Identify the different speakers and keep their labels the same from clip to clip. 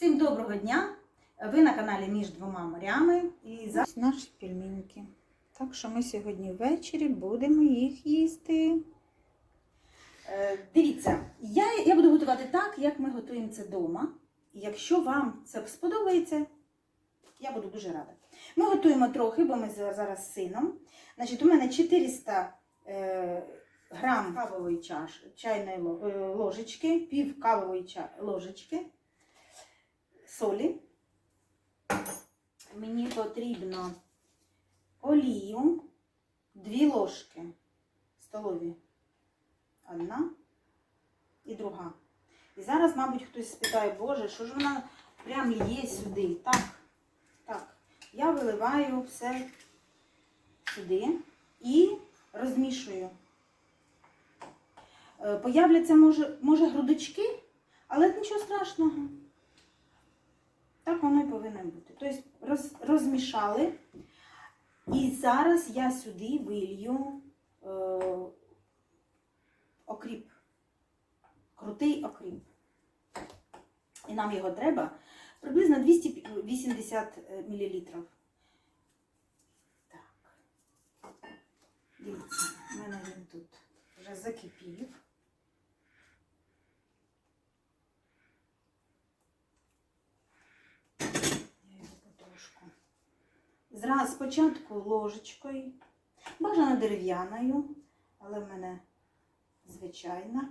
Speaker 1: Всім доброго дня! Ви на каналі Між двома морями і зараз наші пельменьки. Так що ми сьогодні ввечері будемо їх їсти. Е, дивіться, я, я буду готувати так, як ми готуємо це вдома. І якщо вам це сподобається, я буду дуже рада. Ми готуємо трохи, бо ми зараз з сином. Значить, у мене 400 е, грам кавової чаш, чайної е, ложечки, пів кавової ча- ложечки солі. Мені потрібно олію, дві ложки столові. Одна і друга. І зараз, мабуть, хтось спитає, Боже, що ж вона прям лє сюди? Так, так. Я виливаю все сюди і розмішую. Е, Появляться, може, може, грудочки, але нічого страшного. Так воно і повинно бути. Тобто роз, розмішали. І зараз я сюди вилью е, окріп. Крутий окріп. І нам його треба приблизно 280 мл. Так. Дивіться, у мене він тут вже закипів. Я його потрошку. Спочатку ложечкою, бажано дерев'яною, але в мене звичайна.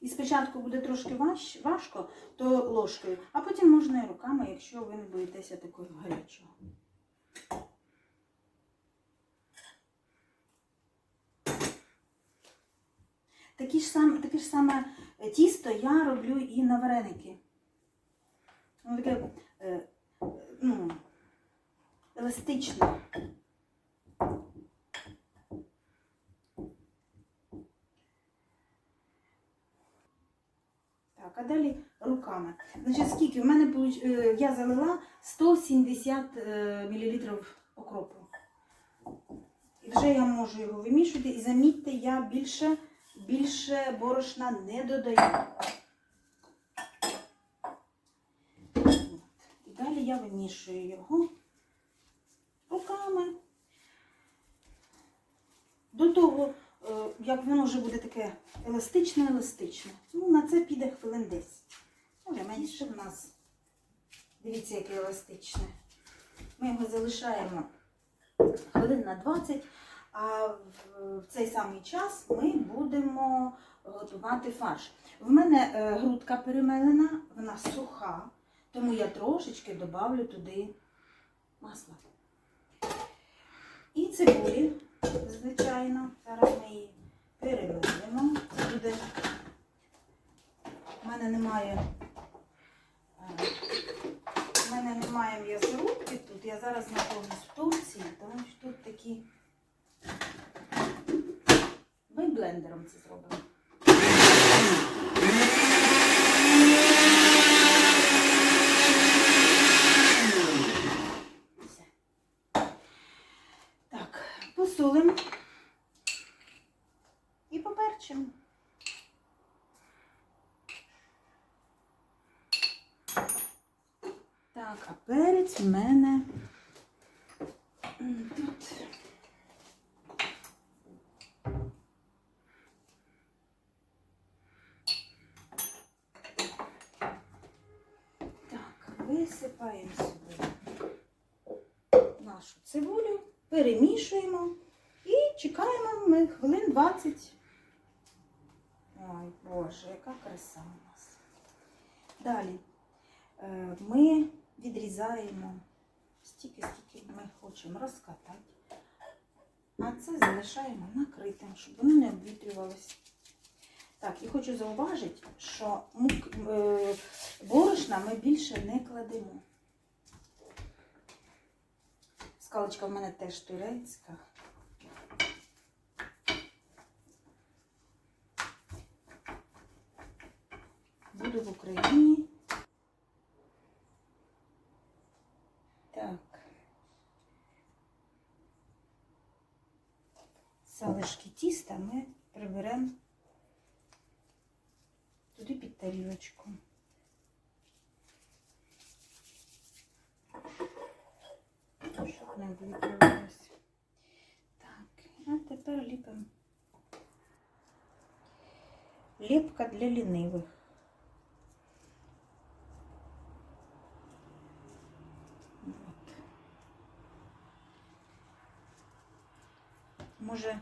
Speaker 1: І спочатку буде трошки важ, важко, то ложкою, а потім можна і руками, якщо ви не боїтеся такого гарячого. Таке ж саме тісто я роблю і на вареники. Воно таке е, ну, еластичне. Так, а далі руками. Значить, скільки? У мене е, я залила 170 мл окропу. І вже я можу його вимішувати. І замітьте, я більше, більше борошна не додаю. От. І далі його руками. До того, е, як воно вже буде таке еластичне-еластичне. Ну, на це піде хвилин 10. Може, менше в нас. Дивіться, яке еластичне. Ми його залишаємо хвилин на 20, а в в цей самий час ми будемо готувати фарш. В мене е, грудка перемелена, вона суха, тому я трошечки добавлю туди масла. І цибулі, звичайно. Зараз ми її перемелимо. Буде. У мене немає. е, У мене немає м'ясорубки тут. Я зараз знаходжусь в Турції, тому що тут такі. Ми блендером це зробимо. Все. Так, посолимо і. Так, а перець в мене тут. Так, висипаємо сюди нашу цибулю, перемішуємо і чекаємо ми хвилин 20. Ой, Боже, яка краса у нас. Далі е, ми відрізаємо стільки, скільки ми хочемо розкатати. А це залишаємо накритим, щоб воно не обвітрювалося. Так, і хочу зауважити, що мук, е, борошна ми більше не кладемо. Скалочка в мене теж турецька. Буду в Україні. Так. залишки тіста ми приберемо тарілочку. Щоб не випливалося. Так, а тепер ліпимо. Лепка для лінивих. Може,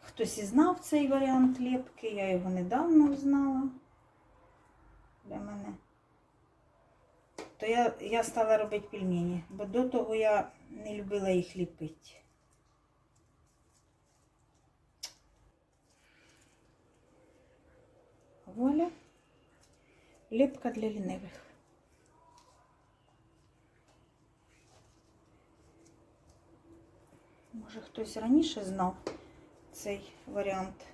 Speaker 1: хтось і знав цей варіант лепки, я його недавно узнала. Для мене. То я, я стала робити пельмені, бо до того я не любила їх ліпити. Вуаля. Лепка для лінивих. Може хтось раніше знав цей варіант.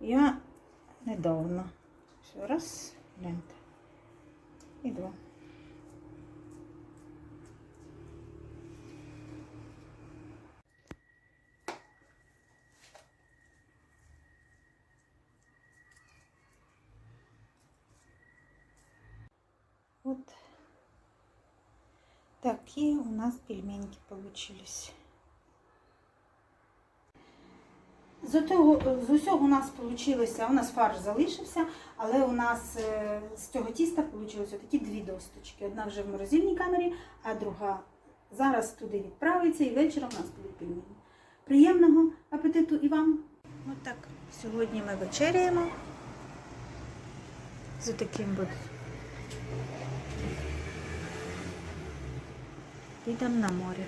Speaker 1: Я недавно. Все, раз, гляньте. І два. Вот такие у нас пельменьки получились. З, того, з усього у нас вийшло, у нас фарш залишився, але у нас е, з цього тіста вийшли такі дві досточки. Одна вже в морозильній камері, а друга зараз туди відправиться і вечором у нас будуть пельмені. Приємного апетиту і вам! От так. Сьогодні ми вечеряємо з таким от Підемо на море.